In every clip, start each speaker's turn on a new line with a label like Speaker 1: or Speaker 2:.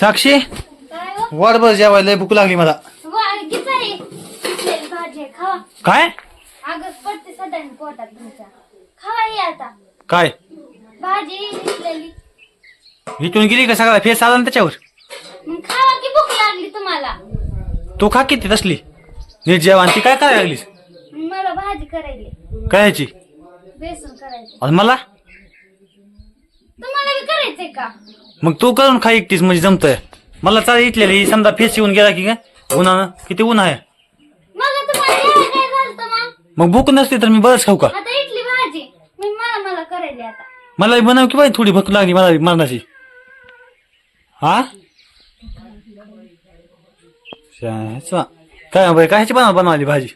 Speaker 1: साक्षी?
Speaker 2: हो?
Speaker 1: वाट बस जेवायला भूक लागली मला. काय?
Speaker 2: ही
Speaker 1: काय? इथून गेली का सगळा? फेस आला ना त्याच्यावर? तू खा किती तसली. नीट जेवण ती काय करायला लागलीस?
Speaker 2: मला भाजी करायली.
Speaker 1: कायची
Speaker 2: बेसन करायचं.
Speaker 1: मला?
Speaker 2: तुम्हाला करायचंय का?
Speaker 1: मग तू करून खा एकटीस म्हणजे जमतंय. मला चाल इथलेली ही समजा फेस येऊन गेला की काय? उन्हानं किती ऊन आहे?
Speaker 2: मग तुम्हाला जेवायला काय झालं मग?
Speaker 1: मग भूक नसते तर मी बरंच खाऊ का?
Speaker 2: आता इडली भाजी मी मला मला करायली आता.
Speaker 1: मला बनव की बाई थोडी भूक लागली मला मरणाची. हा. काय बाई कायची बनव बनवाली भाजी?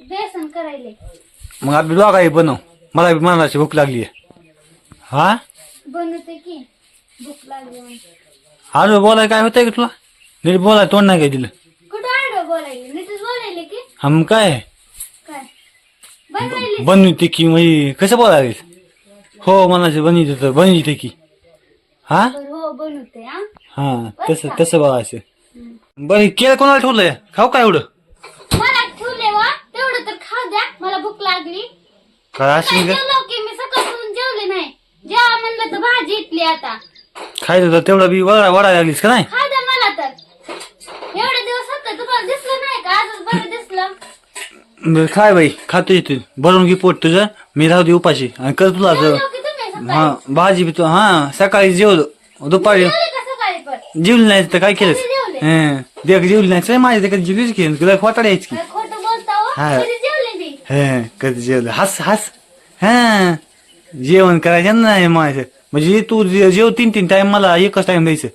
Speaker 2: बेसन करायले.
Speaker 1: मग आपली दोघाही बनव. मला बी मरणाची भूक लागली हा?
Speaker 2: बनवते की. भूक लागली.
Speaker 1: आलो बोलाय काय होतंय का तुला? नीट बोलाय तोंड नाही काय दिलं?
Speaker 2: कुठं आडवं बोलायले? नीटच बोलायले की?
Speaker 1: हा मग काय?
Speaker 2: काय? बनवायले
Speaker 1: बनविते की म्हणजे कसं बोलायला हो मनाचे बनविते तर बनविते की हा?
Speaker 2: बरं, हो बनवते हा.
Speaker 1: हा तसं तसं बोलायचं. बरं केळ कोणाला ठेवलंय? खाऊ काय एवढं?
Speaker 2: मला ठेवले वा. तेवढं तर खाऊ द्या. मला भूक लागली.
Speaker 1: काय
Speaker 2: काय
Speaker 1: असेल का
Speaker 2: जेवलो की मी सकाळपासून जेवले नाही. जेव्हा म्हणलं तर भाजी इटली आता.
Speaker 1: खायचं तर तेवढं बी वडा वडा लागलीस का नाही?
Speaker 2: द्या मला तर. एवढे दिवस होते तुम्हाला दिसलं नाही का? आजच बरं दिसलं.
Speaker 1: बरं खाय बाई खातो येते भरून घे पोट तुझं. मी राहू दे उपाशी. आणि कर तुला असं
Speaker 2: जेवलो की तुम्ही सकाळी?
Speaker 1: हा भाजी बी तू हा सकाळी जेवलो. दुपारी
Speaker 2: जेवले का सकाळी पण?
Speaker 1: जेवली नाही तर काय केलं
Speaker 2: कधी जेवले?
Speaker 1: हं. देख जेवली नाही माझी कधी जेवलीच की तुला खोटा द्यायची की.
Speaker 2: काय खोटं बोलता हो.
Speaker 1: हा.
Speaker 2: कधी जेवले मी
Speaker 1: हं कधी जेवलं. हस हस. हा. जेवण करायचं नाही माझं म्हणजे तू जे- जेव तीन तीन टाइम मला एकच टाइम द्यायचं.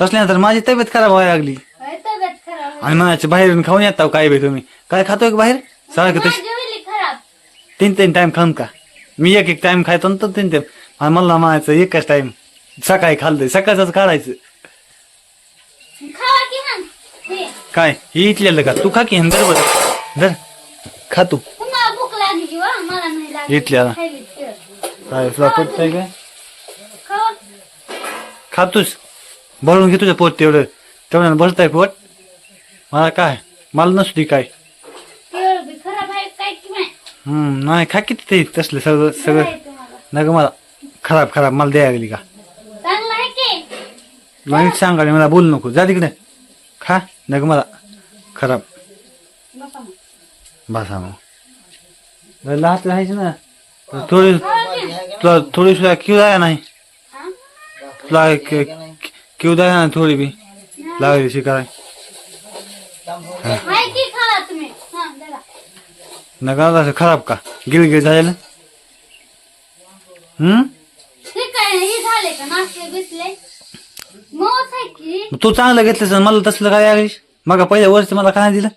Speaker 1: तसल्यानंतर माझी तब्येत खराब व्हायला लागली.
Speaker 2: काय तब्येत खराब
Speaker 1: आणि म्हणायचं बाहेरून खाऊन येताव काय बे तुम्ही? काय खातोय का बाहेर? सारखं तशी.
Speaker 2: माझी होईल खराब.
Speaker 1: तीन तीन टाइम खाऊन का मी एक एक टाइम खायचो ना तर तीन टाइम आणि मला म्हणायचं एकच टाइम सकाळी खाल्लंय सकाळच काढायचं.
Speaker 2: खावा की मग हे.
Speaker 1: काय? हे इथलेलं का? तू खा की बरोबर. धर. खा तू.
Speaker 2: तुम्हाला भूक लागली वा मला नाही लागली.
Speaker 1: इटल्याला.
Speaker 2: खायली. तर.
Speaker 1: काय तुला पटतंय काय? खातोस भरून घे तुझं पोट तेवढं. तेवढं भरताय पोट. मला काय? मला नसू दे काय.
Speaker 2: नाही?
Speaker 1: हम्म नाही खा किती ते तसलं सगळं सगळं. नग मला. खराब खराब. मला द्यायला लागली का?
Speaker 2: आहे की.
Speaker 1: मला बोलू नको. जा तिकडे. खा. नग मला. खराब. बसा मग. लहात राहायचं ना. थोडी. तुला थोडी सुद्धा क्यू द्या नाही? तुला क्यू द्या ना थोडी बी? लागली शिकाय नका असं खराब का? गिलगिल झालेलं? हम्म? तू चांगलं घेतलंस मला तसलं काय लागलीस? मग पहिल्या वर्ष मला काय दिलं.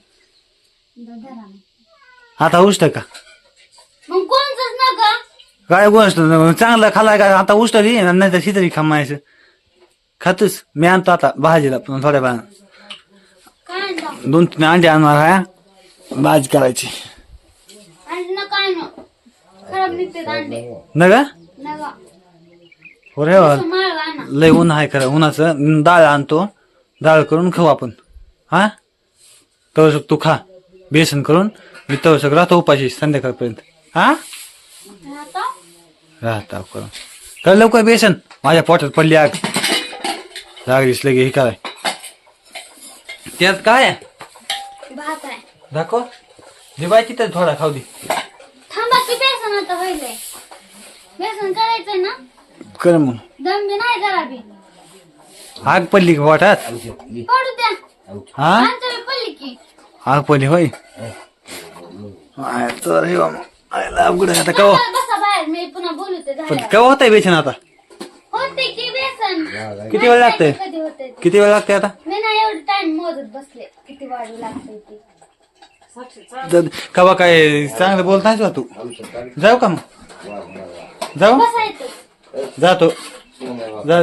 Speaker 1: आता उष्ट का? काय गोष्ट चांगलं खाल्लाय का आता उष्ट नाही तर शितरी खामायचं. खातोस मी आणतो आता भाजीला पण थोड्या वेळा
Speaker 2: काय आणता
Speaker 1: दोन तीन अंडे आणणार आहे भाजी करायची.
Speaker 2: अंडे नका आणू खराब निघते अंडे.
Speaker 1: न का
Speaker 2: नका
Speaker 1: हो रे लय ऊन आहे खरं उन्हाचं. डाळ आणतो डाळ करून खाऊ आपण. हा? तवसक तू खा बेसन करून मी तवसक राहतो उपाशी संध्याकाळपर्यंत. हा? राहता करून कर लवकर बेसन. माझ्या पोटात पडली आग. लागलीस लगे हे काय? त्यात काय? दाखव. दे बाय तिथं थोडा खाऊ दे.
Speaker 2: थांबा की बेसन आता होईल बेसन करायचंय ना?
Speaker 1: कर मग.
Speaker 2: दम बी नाही जरा बी.
Speaker 1: आग पडली का पोटात?
Speaker 2: पडू द्या.
Speaker 1: हा?
Speaker 2: आमच्या बी पडली की.
Speaker 1: आग पडली होय? तर हे अवघड आहे आता. कवा
Speaker 2: बसा बसा बाहेर मी पुन्हा बोलते
Speaker 1: पण केव्हा होत आहे बेसन आता?
Speaker 2: होते की बेसन.
Speaker 1: किती वेळ लागतंय?
Speaker 2: कधी होते ते.
Speaker 1: किती वेळ लागते आता?
Speaker 2: मी नाही एवढं टाइम मोजत बसले. किती वाढू लागते ते.
Speaker 1: जर- कवा काय चांगलं बोलताय का तू? जाऊ का मग? जाऊ?
Speaker 2: बसायचं.
Speaker 1: जातो. जा